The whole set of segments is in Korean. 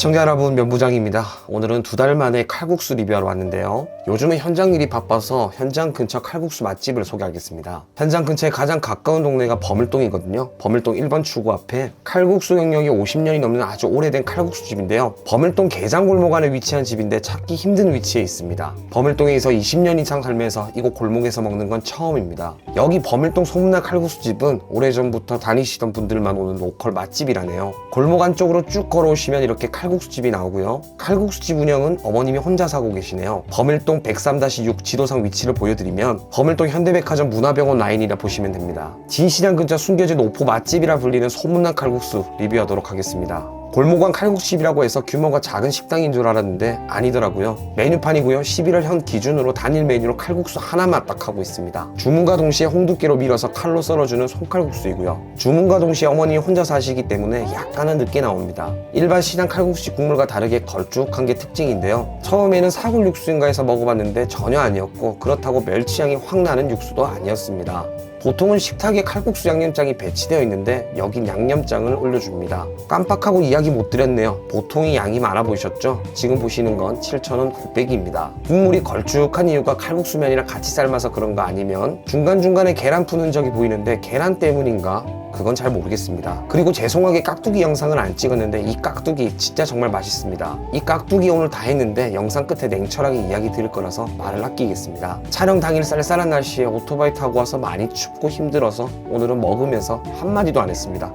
시청자 여러분 면부장입니다. 오늘은 두 달 만에 칼국수 리뷰하러 왔는데요. 요즘은 현장 일이 바빠서 현장 근처 칼국수 맛집을 소개하겠습니다. 현장 근처에 가장 가까운 동네가 버물동이거든요. 버물동 1번 출구 앞에 칼국수 경력이 50년이 넘는 아주 오래된 칼국수 집인데요. 버물동 게장골목 안에 위치한 집인데 찾기 힘든 위치에 있습니다. 버물동에서 20년 이상 살면서 이곳 골목에서 먹는 건 처음입니다. 여기 버물동 소문난 칼국수 집은 오래전부터 다니시던 분들만 오는 로컬 맛집이라네요. 골목 안쪽으로 쭉 걸어오시면 이렇게 칼국수 집이 나오고요. 칼국수집 운영은 어머님이 혼자 사고 계시네요. 버밀동 103-6 지도상 위치를 보여드리면 버밀동 현대백화점 문화병원 라인이라 보시면 됩니다. 진시장 근처 숨겨진 오포 맛집이라 불리는 소문난 칼국수 리뷰하도록 하겠습니다. 골목안 칼국수집이라고 해서 규모가 작은 식당인 줄 알았는데 아니더라고요. 메뉴판이고요. 11월 현 기준으로 단일 메뉴로 칼국수 하나만 딱 하고 있습니다. 주문과 동시에 홍두깨로 밀어서 칼로 썰어주는 손칼국수이고요. 주문과 동시에 어머님이 혼자 사시기 때문에 약간은 늦게 나옵니다. 일반 시장 칼국수 국물과 다르게 걸쭉한 게 특징인데요. 처음에는 사골 육수인가 해서 먹어봤는데 전혀 아니었고 그렇다고 멸치향이 확 나는 육수도 아니었습니다. 보통은 식탁에 칼국수 양념장이 배치되어 있는데 여긴 양념장을 올려줍니다. 깜빡하고 이야기 못 드렸네요. 보통이 양이 많아 보이셨죠? 지금 보시는 건 7,000원 곱빼기입니다. 국물이 걸쭉한 이유가 칼국수면이랑 같이 삶아서 그런 거 아니면 중간중간에 계란 푸는 적이 보이는데 계란 때문인가? 그건 잘 모르겠습니다. 그리고 죄송하게 깍두기 영상을 안 찍었는데 이 깍두기 진짜 정말 맛있습니다. 이 깍두기 오늘 다 했는데 영상 끝에 냉철하게 이야기 드릴 거라서 말을 아끼겠습니다. 촬영 당일 쌀쌀한 날씨에 오토바이 타고 와서 많이 춥고 힘들어서 오늘은 먹으면서 한마디도 안 했습니다.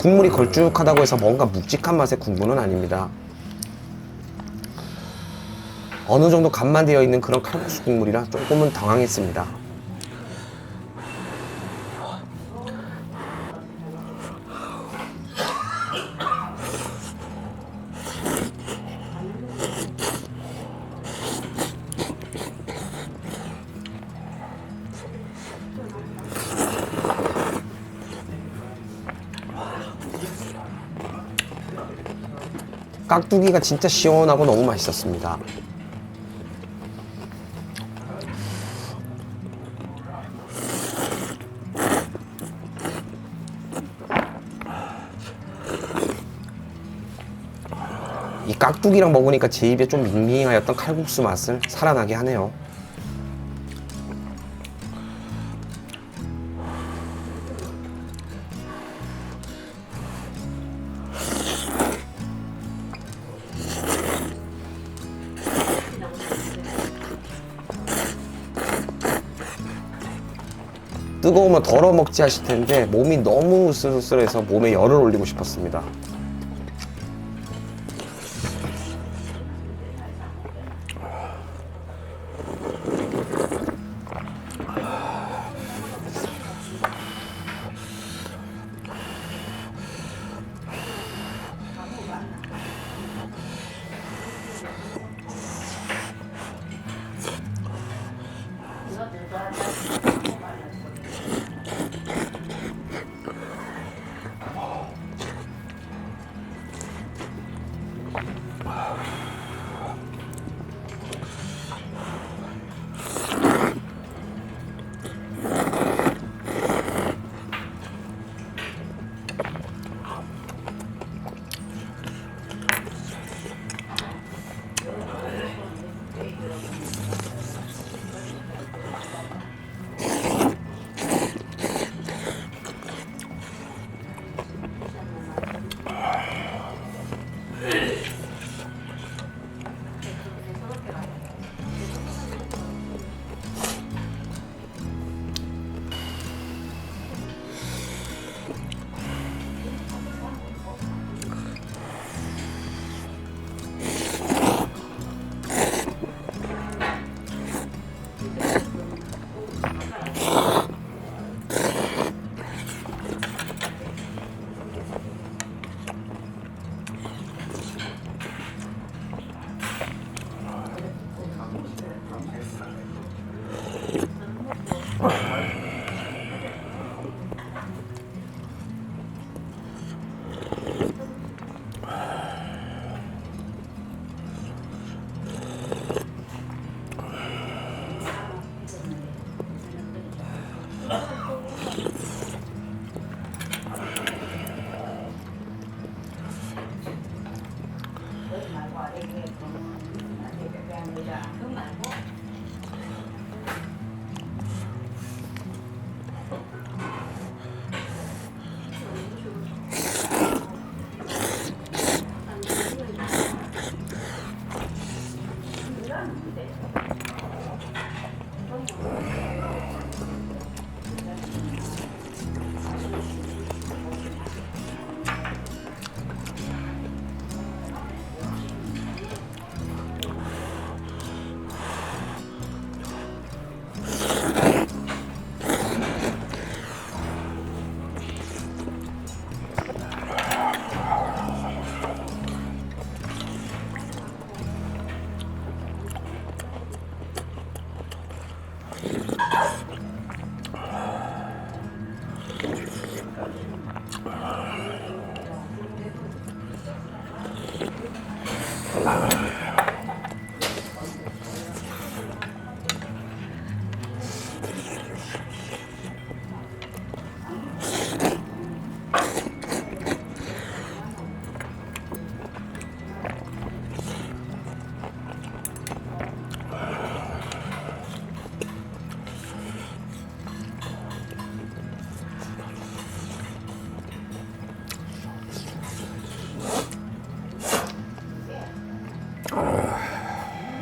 국물이 걸쭉하다고 해서 뭔가 묵직한 맛의 국물은 아닙니다. 어느 정도 간만 되어 있는 그런 칼국수 국물이라 조금은 당황했습니다. 깍두기가 진짜 시원하고 너무 맛있었습니다. 이 깍두기랑 먹으니까 제 입에 좀 밍밍하였던 칼국수 맛을 살아나게 하네요. 뜨거우면 덜어 먹지 하실 텐데 몸이 너무 으슬으슬해서 몸에 열을 올리고 싶었습니다. 됩니다. 그 말고 Ah, 来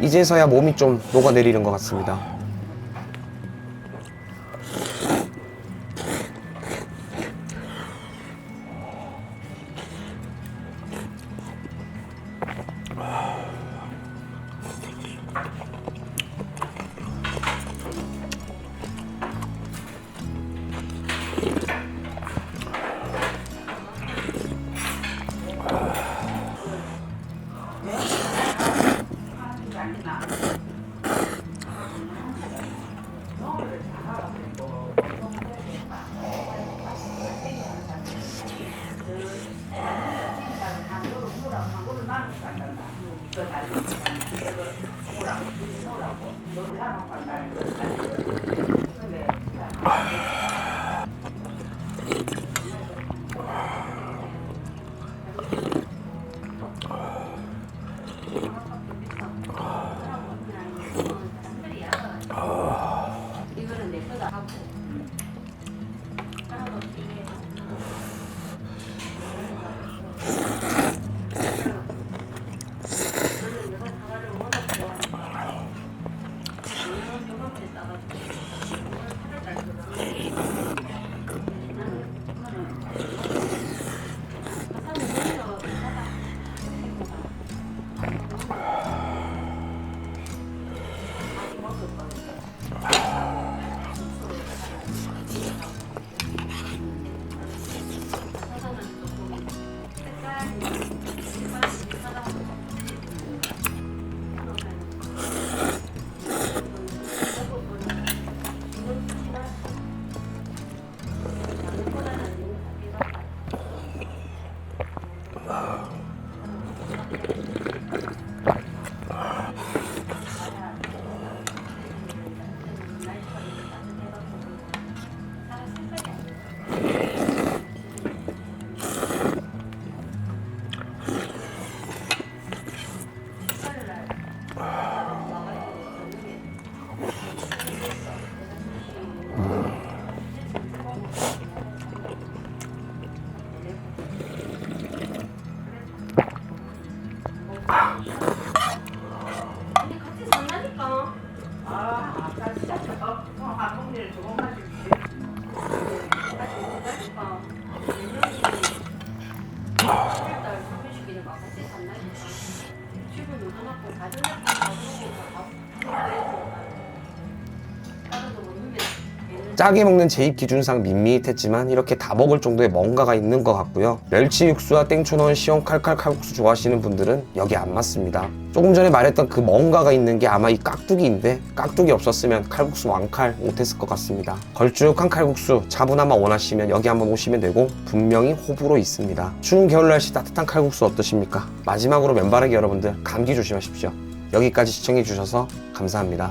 이제서야 몸이 좀 녹아내리는 것 같습니다. 이거는 내 거다. 하고 아, 른거 먹는 게 짜게 먹는 제 입 기준상 밋밋했지만 이렇게 다 먹을 정도의 뭔가가 있는 것 같고요. 멸치 육수와 땡초 넣은 시원 칼칼 칼국수 좋아하시는 분들은 여기 안 맞습니다. 조금 전에 말했던 그 뭔가가 있는 게 아마 이 깍두기인데 깍두기 없었으면 칼국수 왕칼 못했을 것 같습니다. 걸쭉한 칼국수 차분함만 원하시면 여기 한번 오시면 되고 분명히 호불호 있습니다. 추운 겨울 날씨 따뜻한 칼국수 어떠십니까? 마지막으로 맨바라기 여러분들 감기 조심하십시오. 여기까지 시청해 주셔서 감사합니다.